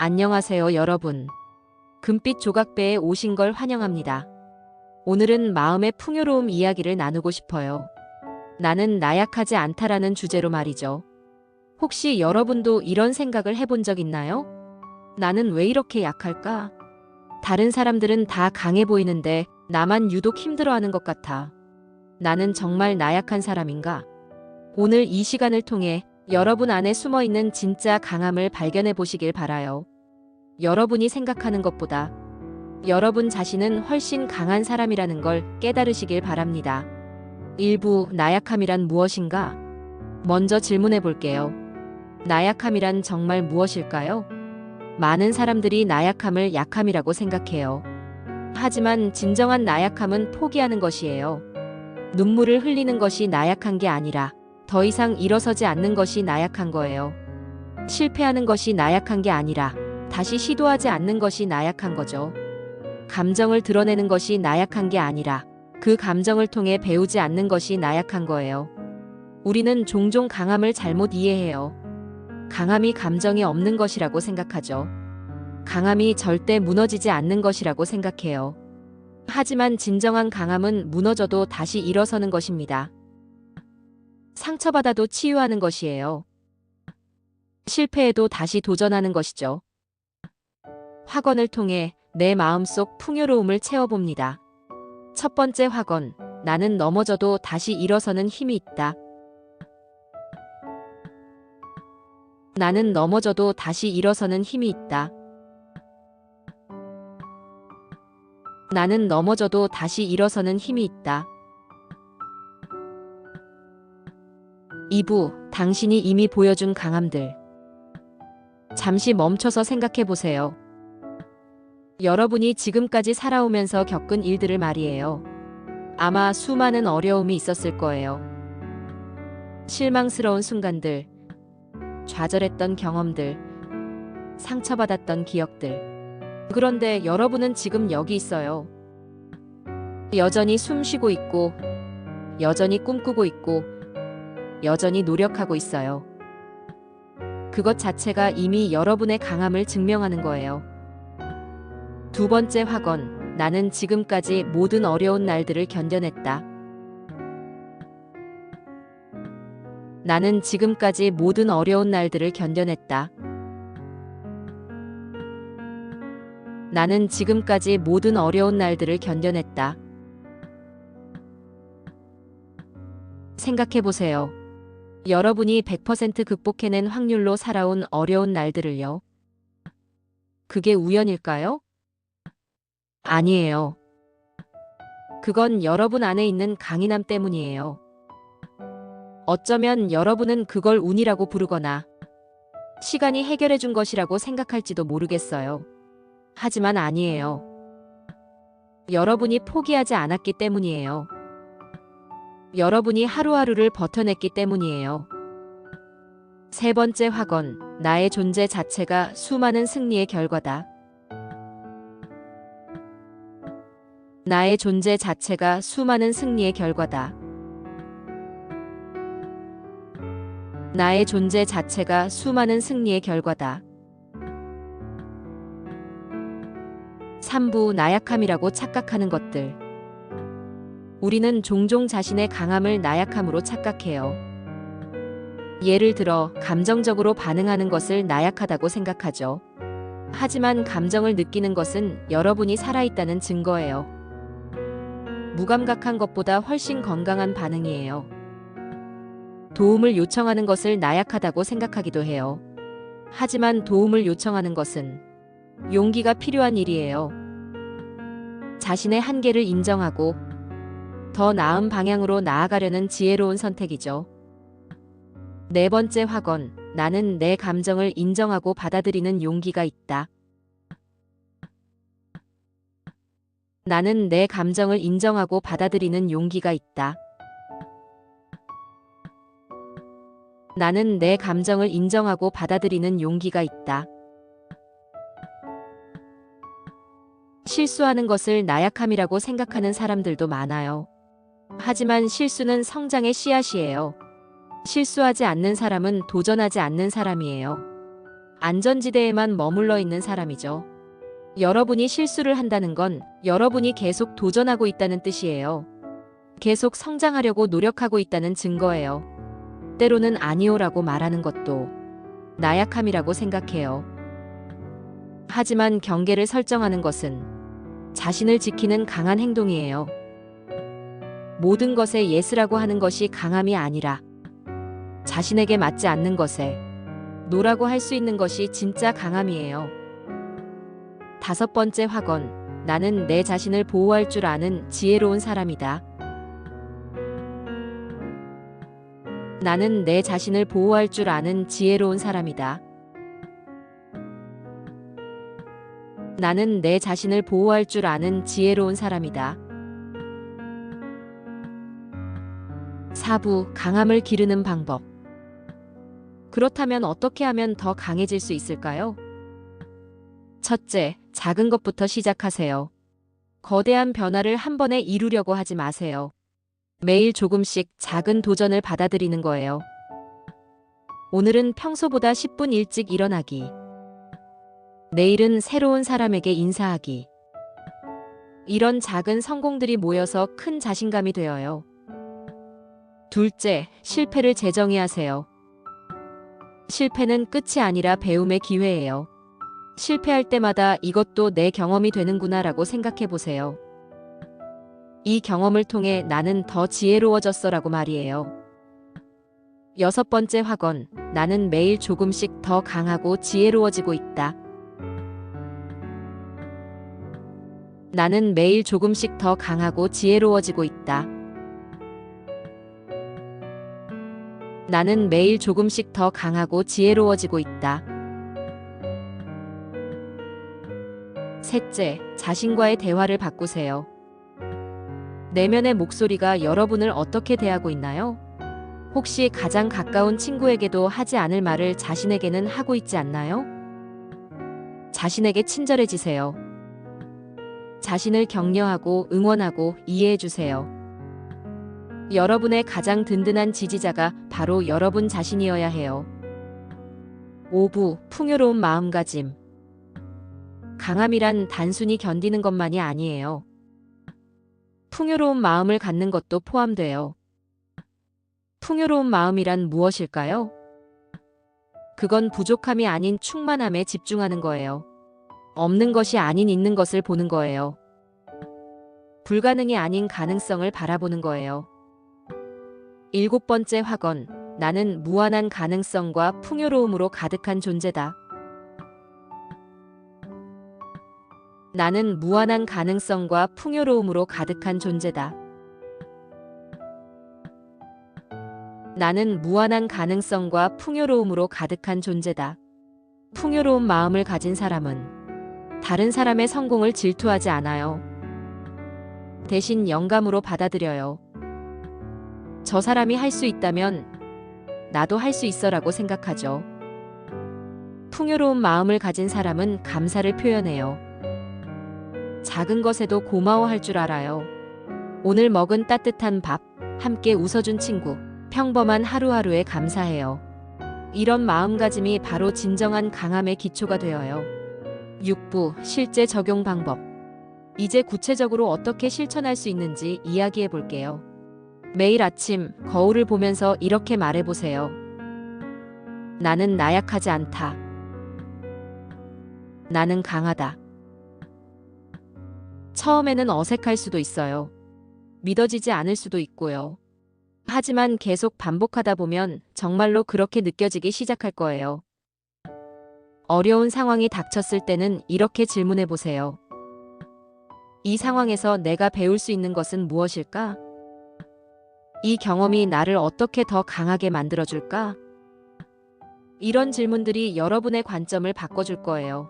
안녕하세요, 여러분. 금빛 조각배에 오신 걸 환영합니다. 오늘은 마음의 풍요로움 이야기를 나누고 싶어요. 나는 나약하지 않다라는 주제로 말이죠. 혹시 여러분도 이런 생각을 해본 적 있나요? 나는 왜 이렇게 약할까? 다른 사람들은 다 강해 보이는데 나만 유독 힘들어하는 것 같아. 나는 정말 나약한 사람인가? 오늘 이 시간을 통해 여러분 안에 숨어 있는 진짜 강함을 발견해 보시길 바라요. 여러분이 생각하는 것보다 여러분 자신은 훨씬 강한 사람이라는 걸 깨달으시길 바랍니다. 일부 나약함이란 무엇인가? 먼저 질문해 볼게요. 나약함이란 정말 무엇일까요? 많은 사람들이 나약함을 약함이라고 생각해요. 하지만 진정한 나약함은 포기하는 것이에요. 눈물을 흘리는 것이 나약한 게 아니라 더 이상 일어서지 않는 것이 나약한 거예요. 실패하는 것이 나약한 게 아니라 다시 시도하지 않는 것이 나약한 거죠. 감정을 드러내는 것이 나약한 게 아니라 그 감정을 통해 배우지 않는 것이 나약한 거예요. 우리는 종종 강함을 잘못 이해해요. 강함이 감정이 없는 것이라고 생각하죠. 강함이 절대 무너지지 않는 것이라고 생각해요. 하지만 진정한 강함은 무너져도 다시 일어서는 것입니다. 상처받아도 치유하는 것이에요. 실패해도 다시 도전하는 것이죠. 확언을 통해 내 마음속 풍요로움을 채워봅니다. 첫 번째 확언, 나는 넘어져도 다시 일어서는 힘이 있다. 나는 넘어져도 다시 일어서는 힘이 있다. 나는 넘어져도 다시 일어서는 힘이 있다. 2부, 당신이 이미 보여준 강함들. 잠시 멈춰서 생각해 보세요. 여러분이 지금까지 살아오면서 겪은 일들을 말이에요. 아마 수많은 어려움이 있었을 거예요. 실망스러운 순간들, 좌절했던 경험들, 상처받았던 기억들. 그런데 여러분은 지금 여기 있어요. 여전히 숨 쉬고 있고, 여전히 꿈꾸고 있고, 여전히 노력하고 있어요. 그것 자체가 이미 여러분의 강함을 증명하는 거예요. 두 번째 확언, 나는 지금까지 모든 어려운 날들을 견뎌냈다. 나는 지금까지 모든 어려운 날들을 견뎌냈다. 나는 지금까지 모든 어려운 날들을 견뎌냈다. 생각해 보세요. 여러분이 100% 극복해낸 확률로 살아온 어려운 날들을요. 그게 우연일까요? 아니에요. 그건 여러분 안에 있는 강인함 때문이에요. 어쩌면 여러분은 그걸 운이라고 부르거나 시간이 해결해 준 것이라고 생각할지도 모르겠어요. 하지만 아니에요. 여러분이 포기하지 않았기 때문이에요. 여러분이 하루하루를 버텨냈기 때문이에요. 세 번째 확언, 나의 존재 자체가 수많은 승리의 결과다. 나의 존재 자체가 수많은 승리의 결과다. 나의 존재 자체가 수많은 승리의 결과다. 3부 나약함이라고 착각하는 것들. 우리는 종종 자신의 강함을 나약함으로 착각해요. 예를 들어, 감정적으로 반응하는 것을 나약하다고 생각하죠. 하지만 감정을 느끼는 것은 여러분이 살아있다는 증거예요. 무감각한 것보다 훨씬 건강한 반응이에요. 도움을 요청하는 것을 나약하다고 생각하기도 해요. 하지만 도움을 요청하는 것은 용기가 필요한 일이에요. 자신의 한계를 인정하고 더 나은 방향으로 나아가려는 지혜로운 선택이죠. 네 번째 확언, 나는 내 감정을 인정하고 받아들이는 용기가 있다. 나는 내 감정을 인정하고 받아들이는 용기가 있다. 나는 내 감정을 인정하고 받아들이는 용기가 있다. 실수하는 것을 나약함이라고 생각하는 사람들도 많아요. 하지만 실수는 성장의 씨앗이에요. 실수하지 않는 사람은 도전하지 않는 사람이에요. 안전지대에만 머물러 있는 사람이죠. 여러분이 실수를 한다는 건 여러분이 계속 도전하고 있다는 뜻이에요. 계속 성장하려고 노력하고 있다는 증거예요. 때로는 아니오라고 말하는 것도 나약함이라고 생각해요. 하지만 경계를 설정하는 것은 자신을 지키는 강한 행동이에요. 모든 것에 예스라고 하는 것이 강함이 아니라 자신에게 맞지 않는 것에 노라고 할 수 있는 것이 진짜 강함이에요. 다섯 번째 확언. 나는 내 자신을 보호할 줄 아는 지혜로운 사람이다. 나는 내 자신을 보호할 줄 아는 지혜로운 사람이다. 나는 내 자신을 보호할 줄 아는 지혜로운 사람이다. 사부 강함을 기르는 방법. 그렇다면 어떻게 하면 더 강해질 수 있을까요? 첫째, 작은 것부터 시작하세요. 거대한 변화를 한 번에 이루려고 하지 마세요. 매일 조금씩 작은 도전을 받아들이는 거예요. 오늘은 평소보다 10분 일찍 일어나기. 내일은 새로운 사람에게 인사하기. 이런 작은 성공들이 모여서 큰 자신감이 되어요. 둘째, 실패를 재정의 하세요. 실패는 끝이 아니라 배움의 기회예요. 실패할 때마다 이것도 내 경험이 되는구나 라고 생각해 보세요. 이 경험을 통해 나는 더 지혜로워졌어 라고 말이에요. 여섯 번째 확언. 나는 매일 조금씩 더 강하고 지혜로워지고 있다. 나는 매일 조금씩 더 강하고 지혜로워지고 있다. 나는 매일 조금씩 더 강하고 지혜로워지고 있다. 셋째, 자신과의 대화를 바꾸세요. 내면의 목소리가 여러분을 어떻게 대하고 있나요? 혹시 가장 가까운 친구에게도 하지 않을 말을 자신에게는 하고 있지 않나요? 자신에게 친절해지세요. 자신을 격려하고 응원하고 이해해 주세요. 여러분의 가장 든든한 지지자가 바로 여러분 자신이어야 해요. 5부 풍요로운 마음가짐. 강함이란 단순히 견디는 것만이 아니에요. 풍요로운 마음을 갖는 것도 포함돼요. 풍요로운 마음이란 무엇일까요? 그건 부족함이 아닌 충만함에 집중하는 거예요. 없는 것이 아닌 있는 것을 보는 거예요. 불가능이 아닌 가능성을 바라보는 거예요. 일곱 번째 확언. 나는 무한한 가능성과 풍요로움으로 가득한 존재다. 나는 무한한 가능성과 풍요로움으로 가득한 존재다. 나는 무한한 가능성과 풍요로움으로 가득한 존재다. 풍요로운 마음을 가진 사람은 다른 사람의 성공을 질투하지 않아요. 대신 영감으로 받아들여요. 저 사람이 할 수 있다면 나도 할 수 있어라고 생각하죠. 풍요로운 마음을 가진 사람은 감사를 표현해요. 작은 것에도 고마워할 줄 알아요. 오늘 먹은 따뜻한 밥, 함께 웃어준 친구, 평범한 하루하루에 감사해요. 이런 마음가짐이 바로 진정한 강함의 기초가 되어요. 6부 실제 적용 방법. 이제 구체적으로 어떻게 실천할 수 있는지 이야기해 볼게요. 매일 아침 거울을 보면서 이렇게 말해 보세요. 나는 나약하지 않다. 나는 강하다. 처음에는 어색할 수도 있어요. 믿어지지 않을 수도 있고요. 하지만 계속 반복하다 보면 정말로 그렇게 느껴지기 시작할 거예요. 어려운 상황이 닥쳤을 때는 이렇게 질문해 보세요. 이 상황에서 내가 배울 수 있는 것은 무엇일까? 이 경험이 나를 어떻게 더 강하게 만들어줄까? 이런 질문들이 여러분의 관점을 바꿔줄 거예요.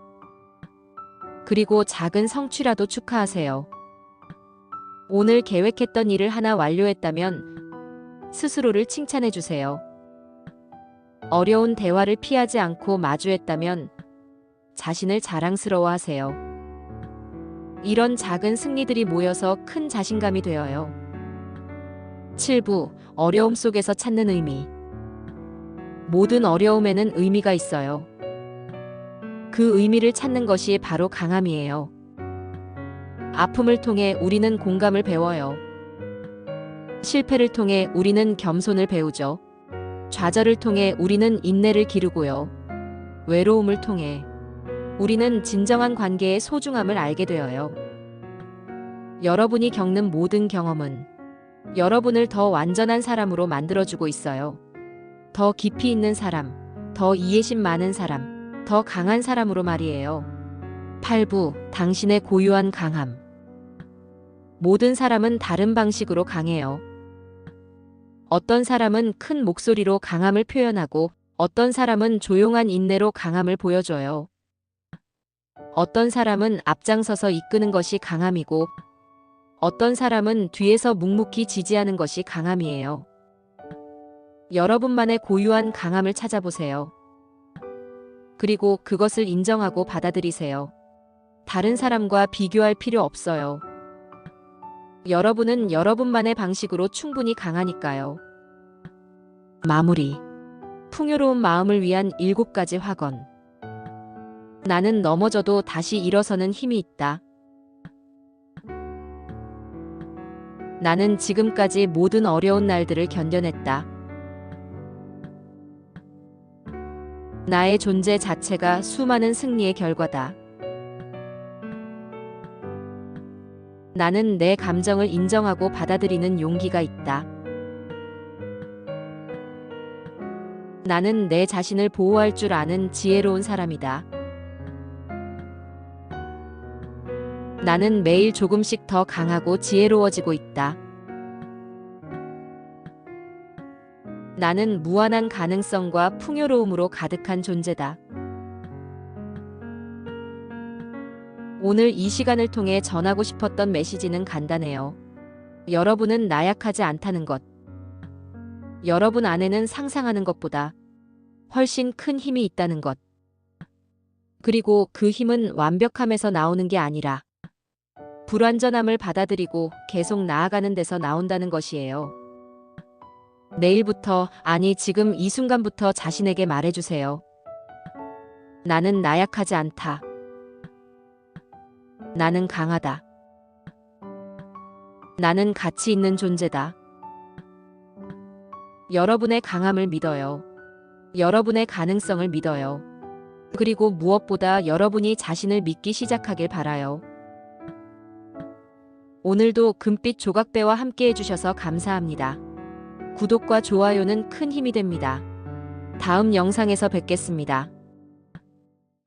그리고 작은 성취라도 축하하세요. 오늘 계획했던 일을 하나 완료했다면 스스로를 칭찬해 주세요. 어려운 대화를 피하지 않고 마주했다면 자신을 자랑스러워 하세요. 이런 작은 승리들이 모여서 큰 자신감이 되어요. 7부 어려움 속에서 찾는 의미. 모든 어려움에는 의미가 있어요. 그 의미를 찾는 것이 바로 강함이에요. 아픔을 통해 우리는 공감을 배워요. 실패를 통해 우리는 겸손을 배우죠. 좌절을 통해 우리는 인내를 기르고요. 외로움을 통해 우리는 진정한 관계의 소중함을 알게 되어요. 여러분이 겪는 모든 경험은 여러분을 더 완전한 사람으로 만들어주고 있어요. 더 깊이 있는 사람, 더 이해심 많은 사람, 더 강한 사람으로 말이에요. 8부, 당신의 고유한 강함. 모든 사람은 다른 방식으로 강해요. 어떤 사람은 큰 목소리로 강함을 표현하고 어떤 사람은 조용한 인내로 강함을 보여줘요. 어떤 사람은 앞장서서 이끄는 것이 강함이고 어떤 사람은 뒤에서 묵묵히 지지하는 것이 강함이에요. 여러분만의 고유한 강함을 찾아보세요. 그리고 그것을 인정하고 받아들이세요. 다른 사람과 비교할 필요 없어요. 여러분은 여러분만의 방식으로 충분히 강하니까요. 마무리. 풍요로운 마음을 위한 일곱 가지 확언. 나는 넘어져도 다시 일어서는 힘이 있다. 나는 지금까지 모든 어려운 날들을 견뎌냈다. 나의 존재 자체가 수많은 승리의 결과다. 나는 내 감정을 인정하고 받아들이는 용기가 있다. 나는 내 자신을 보호할 줄 아는 지혜로운 사람이다. 나는 매일 조금씩 더 강하고 지혜로워지고 있다. 나는 무한한 가능성과 풍요로움으로 가득한 존재다. 오늘 이 시간을 통해 전하고 싶었던 메시지는 간단해요. 여러분은 나약하지 않다는 것. 여러분 안에는 상상하는 것보다 훨씬 큰 힘이 있다는 것. 그리고 그 힘은 완벽함에서 나오는 게 아니라 불완전함을 받아들이고 계속 나아가는 데서 나온다는 것이에요. 내일부터, 아니 지금 이 순간부터 자신에게 말해주세요. 나는 나약하지 않다. 나는 강하다. 나는 가치 있는 존재다. 여러분의 강함을 믿어요. 여러분의 가능성을 믿어요. 그리고 무엇보다 여러분이 자신을 믿기 시작하길 바라요. 오늘도 금빛 조각배와 함께 해주셔서 감사합니다. 구독과 좋아요는 큰 힘이 됩니다. 다음 영상에서 뵙겠습니다.